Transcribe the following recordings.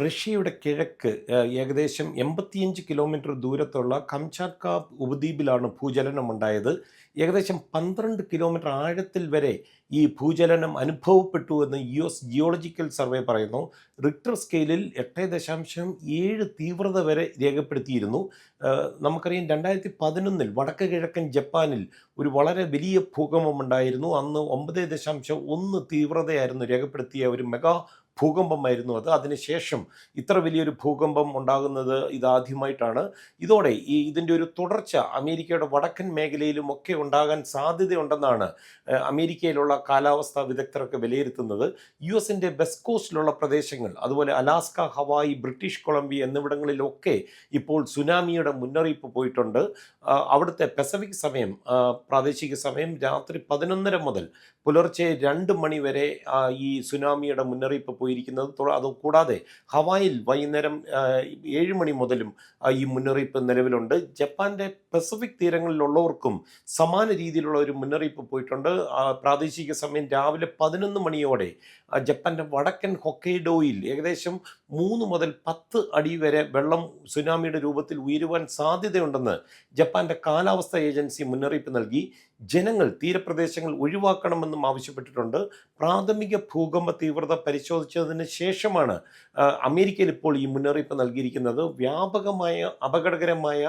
റഷ്യയുടെ കിഴക്ക് ഏകദേശം എൺപത്തിയഞ്ച് കിലോമീറ്റർ ദൂരത്തുള്ള കംചാറ്റ്ക ഉപദ്വീപിലാണ് ഭൂചലനം ഉണ്ടായത്. ഏകദേശം പന്ത്രണ്ട് കിലോമീറ്റർ ആഴത്തിൽ വരെ ഈ ഭൂചലനം അനുഭവപ്പെട്ടു എന്ന് യു എസ് ജിയോളജിക്കൽ സർവേ പറയുന്നു. റിക്ടർ സ്കെയിലിൽ എട്ട് ദശാംശം ഏഴ് തീവ്രത വരെ രേഖപ്പെടുത്തിയിരുന്നു. നമുക്കറിയാം രണ്ടായിരത്തി പതിനൊന്നിൽ വടക്ക് കിഴക്കൻ ജപ്പാനിൽ ഒരു വളരെ വലിയ ഭൂകമ്പം ഉണ്ടായിരുന്നു. അന്ന് ഒമ്പത് ദശാംശം ഒന്ന് തീവ്രതയായിരുന്നു രേഖപ്പെടുത്തിയ ഒരു മെഗാ ഭൂകമ്പമായിരുന്നു അത്. അതിനുശേഷം ഇത്ര വലിയൊരു ഭൂകമ്പം ഉണ്ടാകുന്നത് ഇതാദ്യമായിട്ടാണ്. ഇതോടെ ഈ ഇതിന്റെ ഒരു തുടർച്ച അമേരിക്കയുടെ വടക്കൻ മേഖലയിലും ഒക്കെ ഉണ്ടാകാൻ സാധ്യതയുണ്ടെന്നാണ് അമേരിക്കയിലുള്ള കാലാവസ്ഥാ വിദഗ്ധരൊക്കെ വിലയിരുത്തുന്നത്. യു എസിന്റെ വെസ്റ്റ് കോസ്റ്റിലുള്ള പ്രദേശങ്ങൾ അതുപോലെ അലാസ്ക ഹവായി ബ്രിട്ടീഷ് കൊളംബിയ എന്നിവിടങ്ങളിലൊക്കെ ഇപ്പോൾ സുനാമിയുടെ മുന്നറിയിപ്പ് പോയിട്ടുണ്ട്. അവിടുത്തെ പെസഫിക് സമയം പ്രാദേശിക സമയം രാത്രി പതിനൊന്നര മുതൽ പുലർച്ചെ രണ്ട് മണി വരെ ഈ സുനാമിയുടെ മുന്നറിയിപ്പ് പോയിരിക്കുന്നത്. അതുകൂടാതെ അത് കൂടാതെ ഹവായിൽ വൈകുന്നേരം ഏഴ് മണി മുതലും ഈ മുന്നറിയിപ്പ് നിലവിലുണ്ട്. ജപ്പാന്റെ പസഫിക് തീരങ്ങളിലുള്ളവർക്കും സമാന രീതിയിലുള്ള ഒരു മുന്നറിയിപ്പ് പോയിട്ടുണ്ട്. പ്രാദേശിക സമയം രാവിലെ പതിനൊന്ന് മണിയോടെ ജപ്പാന്റെ വടക്കൻ ഹൊക്കൈഡോയിൽ ഏകദേശം മൂന്ന് മുതൽ പത്ത് അടി വരെ വെള്ളം സുനാമിയുടെ രൂപത്തിൽ ഉയരുവാൻ സാധ്യതയുണ്ടെന്ന് ജപ്പാന്റെ കാലാവസ്ഥാ ഏജൻസി മുന്നറിയിപ്പ് നൽകി. ജനങ്ങൾ തീരപ്രദേശങ്ങൾ ഒഴിവാക്കണമെന്നും ആവശ്യപ്പെട്ടിട്ടുണ്ട്. പ്രാഥമിക ഭൂകമ്പ തീവ്രത പരിശോധിച്ചതിന് ശേഷമാണ് അമേരിക്കയിൽ ഇപ്പോൾ ഈ മുന്നറിയിപ്പ് നൽകിയിരിക്കുന്നത്. വ്യാപകമായ അപകടകരമായ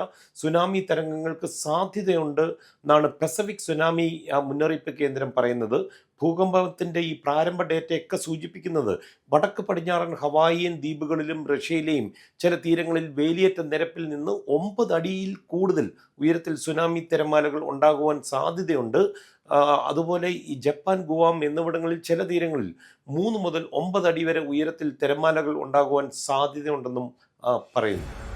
സുനാമി തരംഗങ്ങൾക്ക് സാധ്യതയുണ്ട് എന്നാണ് പസഫിക് സുനാമി മുന്നറിയിപ്പ് കേന്ദ്രം പറയുന്നത്. ഭൂകമ്പത്തിന്റെ ഈ പ്രാരംഭ ഡേറ്റയൊക്കെ സൂചിപ്പിക്കുന്നത് വടക്ക് പടിഞ്ഞാറൻ ഹവായിയൻ ദ്വീപുകളിലും റഷ്യയിലെയും ചില തീരങ്ങളിൽ വേലിയേറ്റ നിരപ്പിൽ നിന്ന് ഒമ്പത് അടിയിൽ കൂടുതൽ ഉയരത്തിൽ സുനാമി തിരമാലകൾ ഉണ്ടാകുവാൻ സാധ്യതയുണ്ട്. അതുപോലെ ഈ ജപ്പാൻ ഗുവാം എന്നിവിടങ്ങളിൽ ചില തീരങ്ങളിൽ മൂന്ന് മുതൽ ഒമ്പത് അടി വരെ ഉയരത്തിൽ തിരമാലകൾ ഉണ്ടാകുവാൻ സാധ്യതയുണ്ടെന്നും പറയുന്നു.